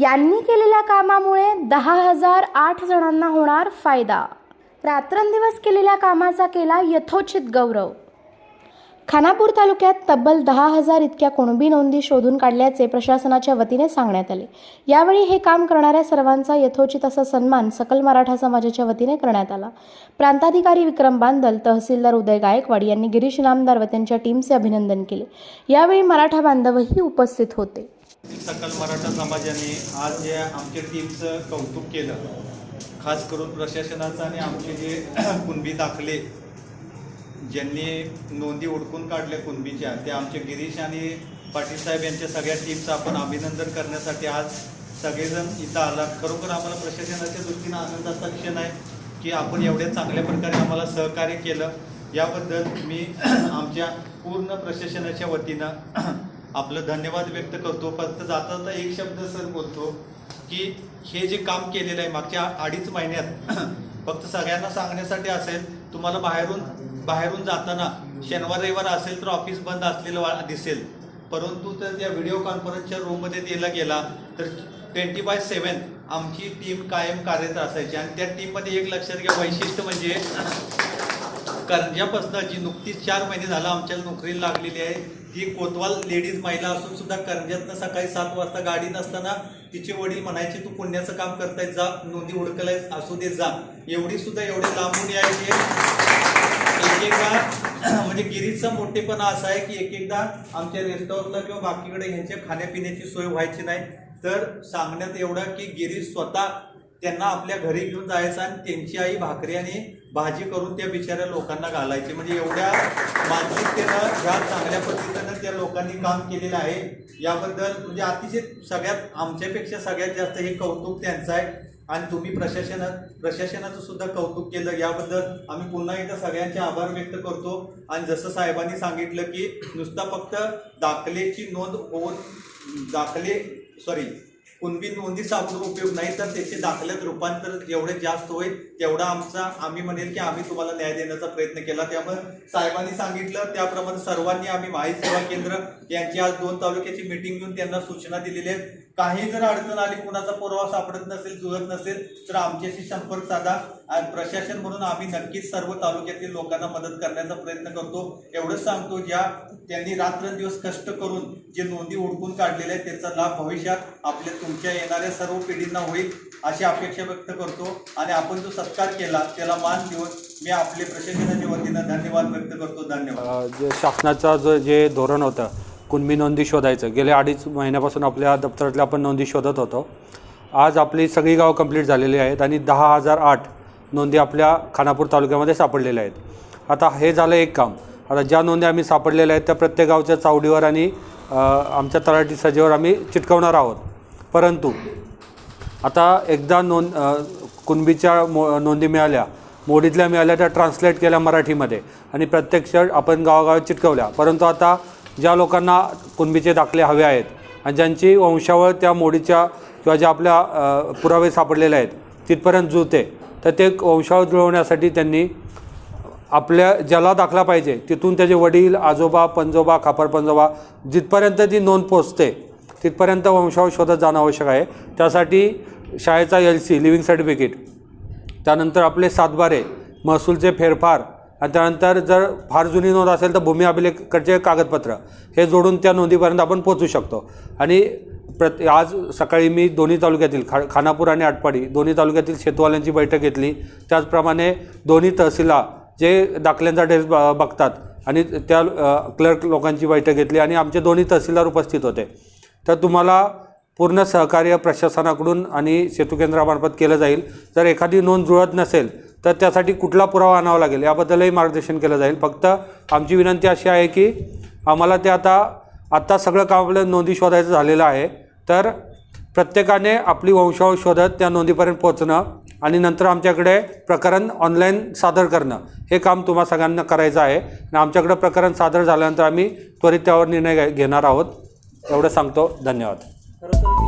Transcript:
यांनी केलेल्या कामामुळे दहा हजार आठ जणांना होणार फायदा. रात्रंदिवस केलेल्या कामाचा केला यथोचित गौरव. खानापूर तालुक्यात तब्बल दहा हजार इतक्या कुणबी नोंदी शोधून काढल्याचे प्रशासनाच्या वतीने सांगण्यात आले. यावेळी हे काम करणाऱ्या सर्वांचा यथोचित असा सन्मान सकल मराठा समाजाच्या वतीने करण्यात आला. प्रांताधिकारी विक्रम बांदल तहसीलदार उदय गायकवाड यांनी गिरीश नामदार व त्यांच्या टीमचे अभिनंदन केले. यावेळी मराठा बांधवही उपस्थित होते. सकल मराठा समाजाने आज जे आमच्या टीमचं कौतुक केलं खास करून प्रशासनाचं आणि आमचे जे कुणबी दाखले ज्यांनी नोंदी ओळखून काढल्या कुणबीच्या ते आमचे गिरीश आणि पाटील साहेब यांच्या सगळ्या टीमचं आपण अभिनंदन करण्यासाठी आज सगळेजण इथं आला खरोखर आम्हाला प्रशासनाच्या दृष्टीनं आनंदाचा क्षण आहे की आपण एवढ्या चांगल्या प्रकारे आम्हाला सहकार्य केलं. याबद्दल मी आमच्या पूर्ण प्रशासनाच्या वतीनं आपलं धन्यवाद व्यक्त करतो. फक्त जाता जाता एक शब्द सर बोलतो की हे जे काम केलेलं आहे मागच्या अडीच महिन्यात फक्त सगळ्यांना सांगण्यासाठी असेल तुम्हाला बाहेरून बाहेरून जाताना शनिवार रविवार असेल तर ऑफिस बंद असलेलं दिसेल. परंतु तर त्या व्हिडिओ कॉन्फरन्सच्या रूममध्ये दिला गेला तर ट्वेंटी बाय सेवन आमची टीम कायम कार्यरत असायची. आणि त्या टीममध्ये एक लक्षात घ्या वैशिष्ट्य म्हणजे करंजापासून जी नुकतीच चार महिने झालं आमच्या नोकरीला लागलेली आहे. ती कोतवाल लेडीज महिला असून सुद्धा करंजातनं सकाळी सात वाजता गाडी नसताना तिचे वडील म्हणायचे तू पुण्याचं काम करताय जा. नोंदी हुडकलाय असू दे जा. एवढी सुद्धा एवढे लांबून यायचे एक एकदा म्हणजे गिरीचं मोठेपणा असा आहे की एक एकदा आमच्या रेस्टॉरंटला किंवा बाकीकडे ह्यांच्या खाण्यापिण्याची सोय व्हायची नाही. तर सांगण्यात एवढं की गिरीश स्वतः त्यांना आपल्या घरी घेऊन जायचं आणि त्यांची आई भाकरी आणि भाजी करून त्या बिचाऱ्या लोकांना घालायची. म्हणजे एवढ्या मानसिकतेनं ह्या चांगल्या पद्धतीनं त्या लोकांनी काम केलेलं आहे याबद्दल म्हणजे अतिशय सगळ्यात आमच्यापेक्षा सगळ्यात जास्त हे कौतुक त्यांचं आहे. आणि तुम्ही प्रशासनात प्रशासनाचं सुद्धा कौतुक केलं. याबद्दल आम्ही पुन्हा एकदा सगळ्यांचे आभार व्यक्त करतो. आणि जसं साहेबांनी सांगितलं की नुसता फक्त दाखलेची नोंद होऊन दाखले सॉरी कुणबी नोंदी सापडून उपयोग नाही तर त्याचे दाखल्यात रूपांतर जेवढे जास्त होईल तेवढा आमचा आम्ही म्हणेल की आम्ही तुम्हाला न्याय देण्याचा प्रयत्न केला. त्यामुळे साहेबांनी सांगितलं त्याप्रमाणे सर्वांनी आम्ही माहिती सेवा केंद्र यांची आज दोन तालुक्याची मिटिंग घेऊन त्यांना सूचना दिलेल्या आहेत. काही जर अडचण आली कुणाचा पुरावा सापडत नसेल जुळत नसेल तर आमच्याशी संपर्क साधा. आणि प्रशासन म्हणून आम्ही नक्कीच सर्व तालुक्यातील लोकांना मदत करण्याचा प्रयत्न करतो. एवढंच सांगतो ज्या त्यांनी रात्रंदिवस कष्ट करून जे नोंदी उडकून काढलेल्या आहेत त्याचा लाभ भविष्यात आपल्या तुमच्या येणाऱ्या सर्व पिढींना होईल अशी अपेक्षा व्यक्त करतो. आणि आपण जो सत्कार केला त्याला मान देऊन मी आपले प्रशासनाच्या वतीनं धन्यवाद व्यक्त करतो. धन्यवाद. शासनाचा जे शासनाचं जो जे धोरण होतं कुणबी नोंदी शोधायचं. गेल्या अडीच महिन्यापासून आपल्या दप्तरातल्या आपण नोंदी शोधत होतो. आज आपली सगळी गावं कंप्लीट झालेली आहेत आणि दहा हजार आठ नोंदी आपल्या खानापूर तालुक्यामध्ये सापडलेल्या आहेत. आता हे झालं एक काम. आता ज्या नोंदी आम्ही सापडलेल्या आहेत त्या प्रत्येक गावच्या चावडीवर आणि आमच्या तलाठी सजेवर आम्ही चिटकवणार आहोत. परंतु आता एकदा नोंद कुणबीच्या मो नोंदी मिळाल्या मोडीतल्या मिळाल्या त्या ट्रान्सलेट केल्या मराठीमध्ये आणि प्रत्यक्ष आपण गावागावात चिटकवल्या. परंतु आता ज्या लोकांना कुणबीचे दाखले हवे आहेत आणि ज्यांची वंशावळ त्या मोडीच्या किंवा ज्या आपल्या पुरावे सापडलेले आहेत तिथपर्यंत जुळते. तर ते वंशावळ जुळवण्यासाठी त्यांनी आपल्या ज्याला दाखला पाहिजे तिथून त्याचे वडील आजोबा पंजोबा खापर पंजोबा जिथपर्यंत ती नोंद पोचते तिथपर्यंत वंशावळ शोधत जाणं आवश्यक आहे. त्यासाठी शाळेचा एल सी लिव्हिंग सर्टिफिकेट त्यानंतर आपले सातबारे महसूलचे फेरफार आणि त्यानंतर जर फार जुनी नोंद असेल तर भूमी अभिलेखकडचे कागदपत्र. हे जोडून त्या नोंदीपर्यंत आपण पोचू शकतो. आणि प्रत आज सकाळी मी दोन्ही तालुक्यातील खा खानापूर आणि आटपाडी दोन्ही तालुक्यातील शेतवाल्यांची बैठक घेतली. त्याचप्रमाणे दोन्ही तहसीला जे दाखल्यांचा डेस ब बघतात आणि त्या क्लर्क लोकांची बैठक घेतली आणि आमचे दोन्ही तहसीलदार उपस्थित होते. तर तुम्हाला पूर्ण सहकार्य प्रशासनाकडून आणि सेतू केंद्रामार्फत केलं जाईल. जर एखादी नोंद जुळत नसेल तर त्यासाठी कुठला पुरावा आणावा लागेल? याबद्दलही मार्गदर्शन केलं जाईल. फक्त आमची विनंती अशी आहे की आम्हाला ते आता आत्ता सगळं काम आपलं नोंदी शोधायचं झालेलं आहे. तर प्रत्येकाने आपली वंशावळ शोधत त्या नोंदीपर्यंत पोहोचणं आणि नंतर आमच्याकडे प्रकरण ऑनलाईन सादर करणं हे काम तुम्हा सगळ्यांना करायचं आहे. आणि आमच्याकडं प्रकरण सादर झाल्यानंतर आम्ही त्वरित त्यावर निर्णय घेणार आहोत. एवढं सांगतो. धन्यवाद. खरं तर